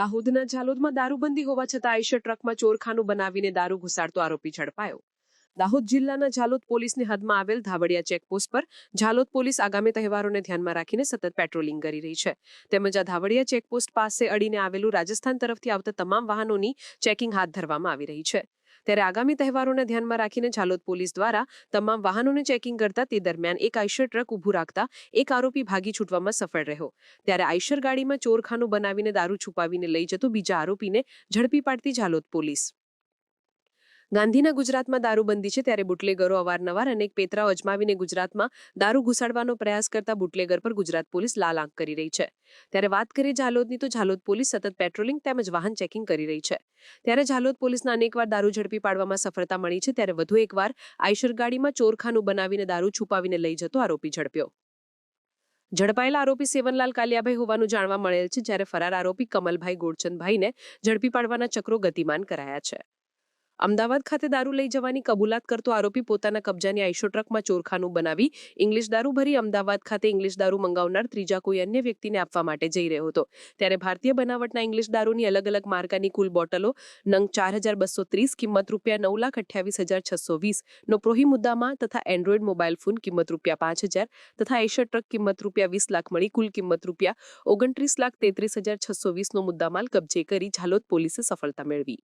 દાહોદના ઝાલોદમાં દારૂબંધી હોવા છતાં આઈશર ટ્રકમાં ચોરખાનું બનાવીને દારૂ ઘુસાડતો આરોપી ઝડપાયો. દાહોદ જિલ્લાના ઝાલોદ પોલીસની હદમાં આવેલ ધાવડિયા ચેકપોસ્ટ પર ઝાલોદ પોલીસ આગામી તહેવારોને ધ્યાનમાં રાખીને સતત પેટ્રોલિંગ કરી રહી છે. તેમજ આ ધાવડિયા ચેકપોસ્ટ પાસે અડીને આવેલું રાજસ્થાન તરફથી આવતા તમામ વાહનોની ચેકિંગ હાથ ધરવામાં આવી રહી છે. ત્યારે આગામી તહેવારોને ધ્યાનમાં રાખીને ઝાલોદ પોલીસ દ્વારા તમામ વાહનોને ચેકિંગ કરતા તે દરમિયાન એક આઈશર ટ્રક ઊભું રાખતા એક આરોપી ભાગી છૂટવામાં સફળ રહ્યો. ત્યારે આઈશર ગાડીમાં ચોરખાનું બનાવીને દારૂ છુપાવીને લઈ જતો બીજા આરોપીને ઝડપી પાડતી ઝાલોદ પોલીસ. ગાંધીના ગુજરાતમાં દારૂબંધી છે ત્યારે બુટલેગરો અવારનવાર અનેક પેતરાઓ અજમાવીને ગુજરાતમાં દારૂ ઘુસાડવાનો પ્રયાસ કરતા બુટલેગર પર ગુજરાત પોલીસ લાલ આંક કરી રહી છે. ત્યારે વાત કરીએ ઝાલોદની તો ઝાલોદ પોલીસ સતત પેટ્રોલિંગ તેમજ વાહન ચેકિંગ કરી રહી છે. ત્યારે ઝાલોદ પોલીસના અનેકવાર દારૂ ઝડપી પાડવામાં સફળતા મળી છે ત્યારે વધુ એકવાર આઈશર ગાડીમાં ચોરખાનું બનાવીને દારૂ છુપાવીને લઈ જતો આરોપી ઝડપ્યો. ઝડપાયેલા આરોપી સેવનલાલ કાલિયાભાઈ હોવાનું જાણવા મળેલ છે જ્યારે ફરાર આરોપી કમલભાઈ ગોળચંદભાઈને ઝડપી પાડવાના ચક્રો ગતિમાન કરાયા છે. અમદાવાદ ખાતે દારૂ લઈ જવાની કબૂલાત કરતો આરોપી પોતાના કબજાની આઈશો ટ્રકમાં ચોરખાનું બનાવી ઇંગ્લિશ દારૂ ભરી અમદાવાદ ખાતે ઇંગ્લિશ દારૂ મંગાવનાર ત્રીજા કોઈ અન્ય વ્યક્તિને આપવા માટે જઈ રહ્યો હતો. ત્યારે ભારતીય બનાવટના ઇંગ્લિશ દારૂની અલગ અલગ માર્કાની કુલ બોટલો નંગ ચાર હજાર બસો ત્રીસ, કિંમત રૂપિયા નવ લાખ અઠ્યાવીસ હજાર છસો વીસ, નો પ્રોહી મુદ્દામાં તથા એન્ડ્રોઈડ મોબાઈલ ફોન કિંમત રૂપિયા પાંચ હજાર તથા આઈશો ટ્રક કિંમત રૂપિયા વીસ લાખ મળી કુલ કિંમત રૂપિયા ઓગણત્રીસ લાખ તેત્રીસ હજાર છસો વીસનો મુદ્દામાલ કબજે કરી ઝાલોદ પોલીસે સફળતા મેળવી.